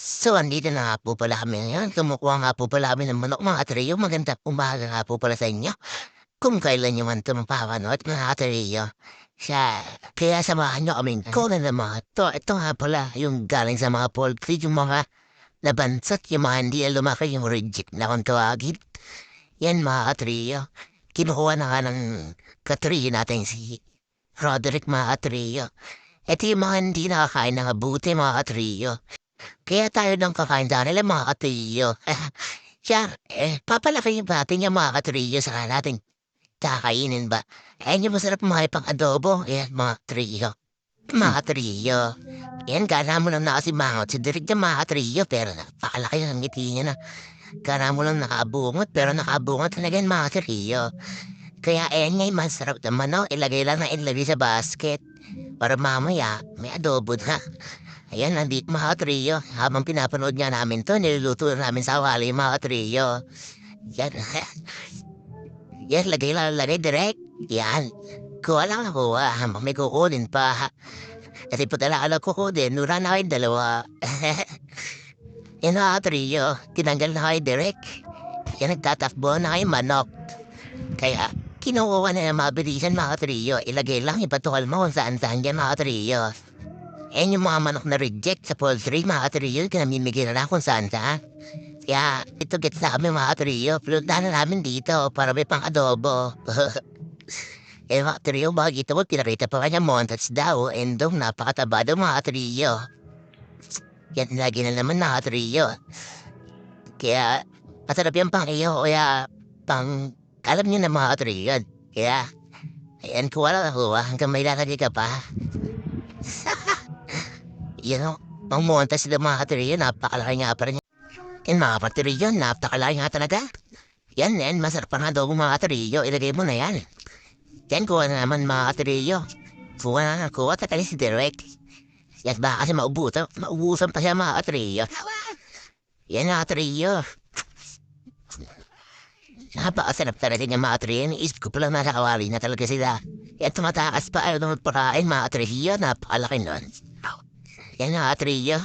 So, andito na nga po pala kami ngayon. Kumukuha nga po pala kami ng manok mga katriyo. Magandang umaga nga po pala sa inyo. Kung kailan nyo man ito mapapanood mga katriyo. Siya, kaya samahan nyo kaming ko na naman. Ito, ito nga pala yung galing sa mga poultry, yung mga nabansat, yung mga hindi na lumaki, yung reject na kung tawagin. Yan mga katriyo. Kinukuha na nga ng katriyo natin si Roderick mga katriyo. Ito yung mga hindi nakakain ng abuti mga katriyo. Kaya tayo nang kakain dahil mga katriyo. Siya, eh, papalaki yung natin yung mga katriyo sa natin. Kakainin ba? Ayan yung masarap mga pang adobo. Ayan mga katriyo. Mga katriyo. Yan, gana mo lang na kasi mangot. Si Derek yung mga katriyo, pero napakalaki ng ngiti niya na. Gana mo lang nakabungot, pero nakabungot talaga yung mga katriyo. Kaya ayan nga masarap naman, no? Ilagay lang na ilagay sa basket. Para mamaya, may adobo na. Ayan, nandito mga katriyo. Habang pinapanood nga namin to, niluluto na namin sa wali mga katriyo. Yan. Yan, lagay lang, lagay direct. Yan. Kuha lang ako, ah. May kukunin pa. Kasi po talaga alam kukunin. Nura na kayo dalawa. Yan mga katriyo. Tinanggal na kayo direct. Yan, nagtatakbo na kayo manok. Kaya, kinukuha na yung mabilisan mga katriyo. Ilagay lang, ipatukal mo kung saan-saan yan mga katriyo. Yan yung mga manok na reject sa poultry, mga katriyo, kinamimigay na kung saan saan. Kaya, ito gets na kami mga katriyo. Pinuntahan na namin dito para may pang adobo. eh mga katriyo, makikita mo, pinakita pa kanya montage daw. And daw, napakataba daw mga katriyo. Yan lagi na naman mga katriyo. Kaya, masarap yung pang iyo, kaya pang, alam niyo na mga katriyo. Kaya, ayan, kuha lang ako, hanggang may lalagay ka pa. Yan o, ang monta sila mga katriyo, napakalaki nga pa rin. Yan mga katriyo, napakalaki nga talaga. Yan, yan, masarap nga daw mga katriyo, ilagay mo na yan. Yan, kuha na naman mga katriyo. Kuha na, kuha tatali si Direk. Yan ba kasi maubusan, maubusan pa siya mga katriyo. Yan mga katriyo. Napakasarap talaga niya mga katriyo. Isip ko pala nakakawali na talaga sila. Yan tumatakas pa ayaw na magpakain mga katriyo, napakalaki nun. Yan nga, Trio.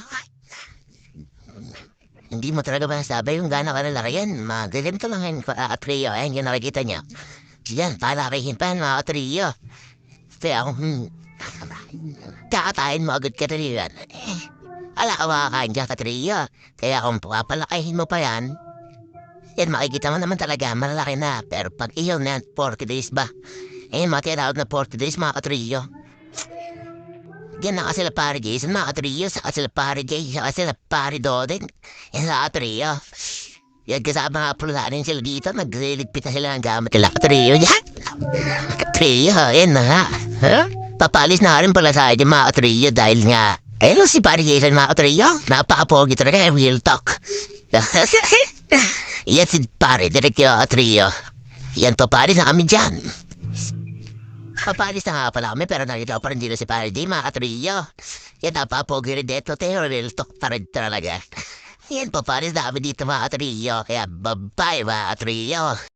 Hindi mo talaga masasabi yung gano'n kalalaki yan. Magaling ka lang yan, uh, Trio. Ayan, yung nakikita niya. Yan, palakihin pa mga. Kaya kung, hmm, kakatayin mo agad ka Trio yan. Eh, ala ka makakain dyan ka Trio. Kaya kung papalakihin mo pa yan, yan, makikita mo naman talaga, malalaki na. Pero pag iyon na yan, 40 days ba? Ayun, mga tinatawag na 40 days, mga katrio. Yan na kasi sila pare Jay, sa mga katrio, sa pare Jay, sa pare Doden, yan kasama nga pulanin sila dito, nagliligpit na sila ng gamit nila. Katrio, yan. Katrio, yan na nga. Huh? Papalis na rin pala sa akin mga katrio dahil nga, ayun si sa mga katrio, napaka-pogi talaga, real talk. yan si pare, direct yung katrio. Yan papalis na kami dyan. Papalis na nga pala kami pero nakita ko pa rin dito si Pare D, mga katriyo. Yan napapogi rin dito, pero real talk pa rin talaga. Yan, papalis na kami dito mga katriyo. Kaya bye-bye mga katriyo.